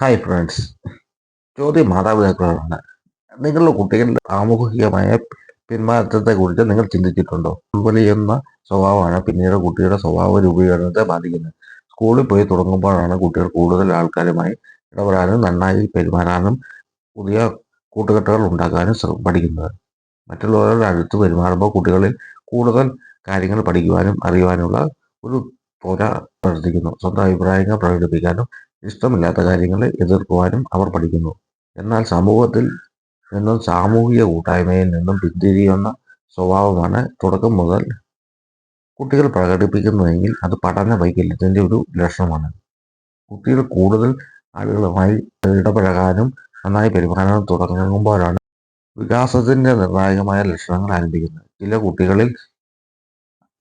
Hi friends ചോദ്യം മാതാപിതാക്കളാണ്. നിങ്ങളുടെ കുട്ടികളുടെ സാമൂഹികമായ പിന്മാറ്റത്തെക്കുറിച്ച് നിങ്ങൾ ചിന്തിച്ചിട്ടുണ്ടോ? ഉൾവലിയുന്ന സ്വഭാവമാണ് പിന്നീട് കുട്ടിയുടെ സ്വഭാവ രൂപീകരണത്തെ ബാധിക്കുന്നത്. സ്കൂളിൽ പോയി തുടങ്ങുമ്പോഴാണ് കുട്ടികൾ കൂടുതൽ ആൾക്കാരുമായി ഇടപെടാനും നന്നായി പെരുമാറാനും പുതിയ കൂട്ടുകെട്ടുകൾ ഉണ്ടാക്കാനും പഠിക്കുന്നത്. മറ്റുള്ളവരുടെ അടുത്ത് പെരുമാറുമ്പോൾ കുട്ടികളിൽ കൂടുതൽ കാര്യങ്ങൾ പഠിക്കുവാനും അറിയുവാനുള്ള ഒരു പോരാ പ്രവർത്തിക്കുന്നു. സ്വന്തം അഭിപ്രായങ്ങൾ പ്രകടിപ്പിക്കാനും ഇഷ്ടമില്ലാത്ത കാര്യങ്ങളെ എതിർക്കുവാനും അവർ പഠിക്കുന്നു. എന്നാൽ സമൂഹത്തിൽ നിന്നും സാമൂഹിക കൂട്ടായ്മയിൽ നിന്നും പിന്തിരിയുന്ന സ്വഭാവമാണ് തുടക്കം മുതൽ കുട്ടികൾ പ്രകടിപ്പിക്കുന്നതെങ്കിൽ അത് പഠന വൈകല്യത്തിന്റെ ഒരു ലക്ഷണമാണ്. കുട്ടികൾ കൂടുതൽ ആളുകളുമായി ഇടപഴകാനും നന്നായി പെരുമാറാനും തുടങ്ങുമ്പോഴാണ് വികാസത്തിന്റെ നിർണായകമായ ലക്ഷണങ്ങൾ ആരംഭിക്കുന്നത്. ചില കുട്ടികളിൽ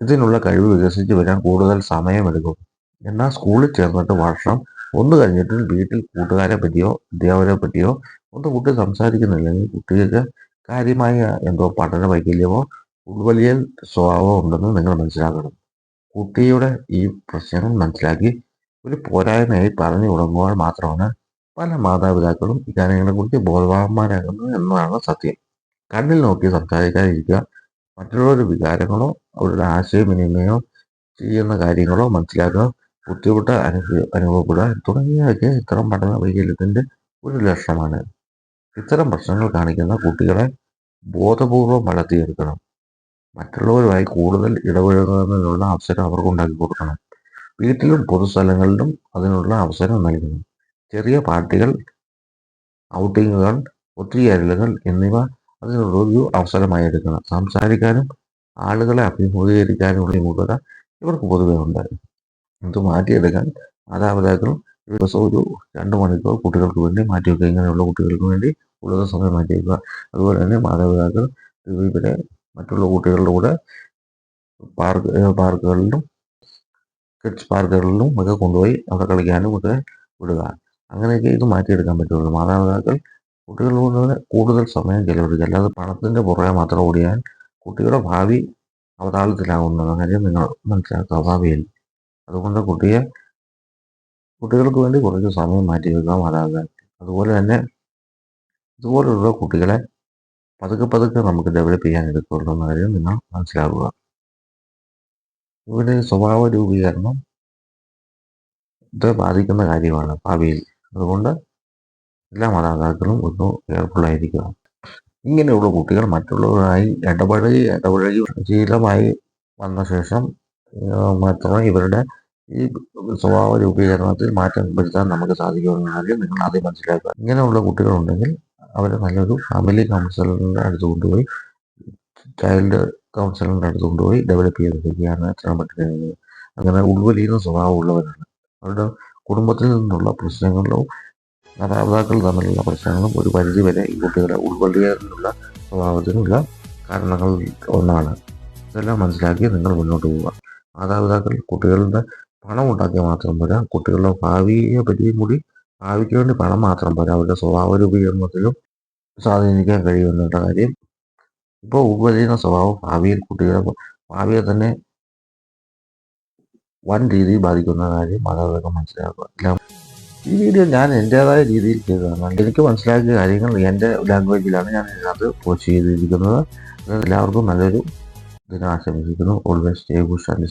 ഇതിനുള്ള കഴിവ് വികസിച്ചു വരാൻ കൂടുതൽ സമയമെടുക്കും. എന്നാൽ സ്കൂളിൽ ചേർന്നിട്ട് വർഷം ഒന്ന് കഴിഞ്ഞിട്ടും വീട്ടിൽ കൂട്ടുകാരെ പറ്റിയോ അധ്യാപകരെ പറ്റിയോ ഒന്ന് കുട്ടി സംസാരിക്കുന്നില്ലെങ്കിൽ കുട്ടികൾക്ക് കാര്യമായ എന്തോ പഠന വൈകല്യമോ ഉൾവലിയൽ സ്വഭാവമോ ഉണ്ടെന്ന് നിങ്ങൾ മനസ്സിലാക്കണം. കുട്ടിയുടെ ഈ പ്രശ്നങ്ങൾ മനസ്സിലാക്കി ഒരു പോരായ്മയായി പറഞ്ഞു തുടങ്ങുവാൻ മാത്രമാണ് പല മാതാപിതാക്കളും ഇക്കാര്യങ്ങളെക്കുറിച്ച് ബോധവാന്മാരാകുന്നത് എന്നതാണ് സത്യം. കണ്ണിൽ നോക്കി സംസാരിക്കാതിരിക്കുക മറ്റുള്ളവരുടെ വികാരങ്ങളോ അവരുടെ ആശയവിനിമയമോ ചെയ്യുന്ന കാര്യങ്ങളോ മനസ്സിലാക്കുക ബുദ്ധിമുട്ട് അനുഭവ അനുഭവപ്പെടുക തുടങ്ങിയവയ്ക്ക് ഇത്തരം പഠന വൈകല്യത്തിന്റെ ഒരു ലക്ഷണമാണ്. ഇത്തരം പ്രശ്നങ്ങൾ കാണിക്കുന്ന കുട്ടികളെ ബോധപൂർവം വളർത്തിയെടുക്കണം. മറ്റുള്ളവരുമായി കൂടുതൽ ഇടപഴകുന്നതിനുള്ള അവസരം അവർക്ക് ഉണ്ടാക്കി കൊടുക്കണം. വീട്ടിലും പൊതുസ്ഥലങ്ങളിലും അതിനുള്ള അവസരം നൽകണം. ചെറിയ പാർട്ടികൾ ഔട്ടിങ്ങുകൾ ഒത്തുചേരലുകൾ എന്നിവ അതിനുള്ളൊരു അവസരമായി എടുക്കണം. സംസാരിക്കാനും ആളുകളെ അഭിമുഖീകരിക്കാനുമുള്ള മുഖത ഇവർക്ക് പൊതുവെ ഉണ്ട്. ഇത് മാറ്റിയെടുക്കാൻ മാതാപിതാക്കളും ദിവസം ഒരു രണ്ട് മണിക്കൂർ കുട്ടികൾക്ക് വേണ്ടി മാറ്റി വെക്കുക ഇങ്ങനെയുള്ള കുട്ടികൾക്ക് വേണ്ടി കൂടുതൽ സമയം മാറ്റി വെക്കുക അതുപോലെ തന്നെ മാതാപിതാക്കൾ ദ്വീപിലെ മറ്റുള്ള കുട്ടികളുടെ കൂടെ പാർക്ക് പാർക്കുകളിലും കിഡ്സ് പാർക്കുകളിലും ഒക്കെ കൊണ്ടുപോയി അവിടെ കളിക്കാനും ഒക്കെ വിടുക. അങ്ങനെയൊക്കെ ഇത് മാറ്റിയെടുക്കാൻ പറ്റുള്ളൂ. മാതാപിതാക്കൾ കുട്ടികളോട് കൂടുതൽ സമയം ചെലവഴിക്കുക. അല്ലാതെ പണത്തിന്റെ പുറകെ മാത്രം ഓടിയാൽ കുട്ടികളുടെ ഭാവി അവതാളത്തിലാകുന്ന കാര്യം നിങ്ങൾ മനസ്സിലാക്കുക. ഭാവിയിൽ അതുകൊണ്ട് കുട്ടിയെ കുട്ടികൾക്ക് വേണ്ടി കുറച്ച് സമയം മാറ്റി വെക്കുക മാതാപിതാക്കൾ അതുപോലെ തന്നെ ഇതുപോലുള്ള കുട്ടികളെ പതുക്കെ പതുക്കെ നമുക്ക് ഡെവലപ്പ് ചെയ്യാൻ എടുക്കുള്ളൂ എന്ന കാര്യം നിങ്ങൾ മനസ്സിലാക്കുക. ഇവരുടെ സ്വഭാവ രൂപീകരണം ഇത് ബാധിക്കുന്ന കാര്യമാണ് ഭാവിയിൽ. അതുകൊണ്ട് എല്ലാ മാതാപിതാക്കളും ഒന്ന് കെയർഫുള്ളായിരിക്കുക ഇങ്ങനെയുള്ള കുട്ടികൾ മറ്റുള്ളവരുമായി ഇടപഴകി ഇടപഴകി ശീലമായി വന്ന ശേഷം മാത്രമേ ഇവരുടെ ഈ സ്വഭാവ രൂപീകരണത്തിൽ മാറ്റം വരുത്താൻ നമുക്ക് സാധിക്കുമെന്ന കാര്യം നിങ്ങൾ ആദ്യം മനസ്സിലാക്കുക. ഇങ്ങനെയുള്ള കുട്ടികളുണ്ടെങ്കിൽ അവരെ നല്ലൊരു ഫാമിലി കൗൺസിലറിന്റെ അടുത്ത് കൊണ്ടുപോയി ചൈൽഡ് കൗൺസിലറിന്റെ അടുത്ത് കൊണ്ടുപോയി ഡെവലപ്പ് ചെയ്തെടുക്കുകയാണ് എത്രയും പറ്റുന്നത് അങ്ങനെ ഉൾവലിയുന്ന സ്വഭാവമുള്ളവരാണ് അവരുടെ കുടുംബത്തിൽ നിന്നുള്ള പ്രശ്നങ്ങളും മാതാപിതാക്കൾ തമ്മിലുള്ള പ്രശ്നങ്ങളും ഒരു പരിധി വരെ ഈ കുട്ടികളെ ഉൾവലിയുള്ള സ്വഭാവത്തിനുള്ള കാരണങ്ങൾ ഒന്നാണ്. ഇതെല്ലാം മനസ്സിലാക്കി നിങ്ങൾ മുന്നോട്ട് പോവുക. മാതാപിതാക്കൾ കുട്ടികളുടെ പണം ഉണ്ടാക്കിയാൽ മാത്രം പോരാ. കുട്ടികളുടെ ഭാവിയെ പറ്റിയും കൂടി ഭാവിക്ക് വേണ്ടി പണം മാത്രം പോരാ. അവരുടെ സ്വഭാവ രൂപീകരണത്തിലും സ്വാധീനിക്കാൻ കഴിയുമെന്നുള്ള കാര്യം. ഇപ്പോൾ ഉപജീവന സ്വഭാവം ഭാവിയിൽ കുട്ടികളെ ഭാവിയെ തന്നെ വൻ രീതിയിൽ ബാധിക്കുന്ന കാര്യം മാതാപിതാക്കൾ മനസ്സിലാക്കുക. ഈ വീഡിയോ ഞാൻ എന്റെതായ രീതിയിൽ ചെയ്തതാണ്. എനിക്ക് മനസ്സിലാക്കിയ കാര്യങ്ങൾ എന്റെ ലാംഗ്വേജിലാണ് ഞാൻ ഇതിനകത്ത് പോസ്റ്റ് ചെയ്തിരിക്കുന്നത്. എല്ലാവർക്കും നല്ലൊരു ദിനം ആശംസിക്കുന്നു ഓൾവേസ് സ്റ്റേ ഗുഡ് ആൻഡ്